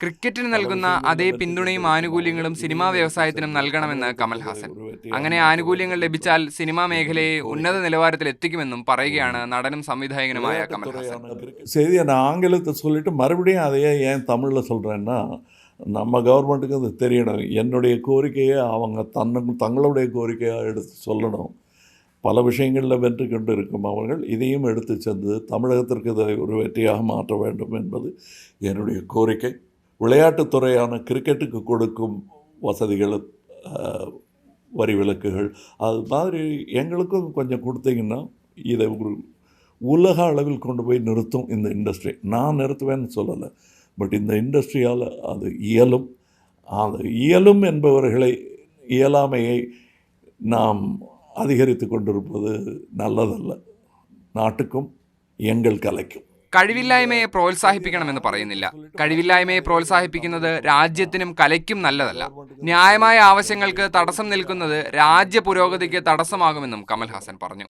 ക്രിക്കറ്റിന് നൽകുന്ന അതേ പിന്തുണയും ആനുകൂല്യങ്ങളും സിനിമാ വ്യവസായത്തിനും നൽകണമെന്ന് കമൽഹാസൻ അങ്ങനെ ആനുകൂല്യങ്ങൾ ലഭിച്ചാൽ സിനിമാ മേഖലയെ ഉന്നത നിലവാരത്തിൽ എത്തിക്കുമെന്നും പറയുകയാണ് നടനും സംവിധായകനുമായ കമൽഹാസൻ செய்தியை நான் ஆங்கிலத்தை சொல்லிட்டு மறுபடியும் அதையே ஏன் தமிழில் சொல்கிறேன்னா நம்ம கவர்மெண்ட்டுக்கு அது தெரியணும் என்னுடைய கோரிக்கையை அவங்க தன்ன தங்களுடைய கோரிக்கையாக எடுத்து சொல்லணும் பல விஷயங்களில் வென்று கொண்டு இருக்கும் அவர்கள் இதையும் எடுத்து சென்று தமிழகத்திற்கு இதை ஒரு வெற்றியாக மாற்ற வேண்டும் என்பது என்னுடைய கோரிக்கை விளையாட்டுத்துறையான கிரிக்கெட்டுக்கு கொடுக்கும் வசதிகள் வரி விலக்குகள் அது மாதிரி எங்களுக்கும் கொஞ்சம் கொடுத்தீங்கன்னா இதை ஒரு உலக அளவில் கொண்டு போய் நிறுத்தும் இந்த இண்டஸ்ட்ரி. நான் நிறுத்துவேன்னு சொல்லலை. பட் இந்த இண்டஸ்ட்ரியால் அது இயலும். அது இயலும் என்பவர்களை இயலாமையை நாம் அதிகரித்து கொண்டிருப்பது நல்லதல்ல. நாட்டுக்கும் எங்கள் கலைக்கும். കഴിവില്ലായ്മയെ പ്രോത്സാഹിപ്പിക്കണമെന്ന് പറയുന്നില്ല. കഴിവില്ലായ്മയെ പ്രോത്സാഹിപ്പിക്കുന്നത് രാജ്യത്തിനും കലയ്ക്കും നല്ലതല്ല. ന്യായമായ ആവശ്യങ്ങൾക്ക് തടസ്സം നിൽക്കുന്നത് രാജ്യ പുരോഗതിക്ക് തടസ്സമാകുമെന്നും കമൽഹാസൻ പറഞ്ഞു.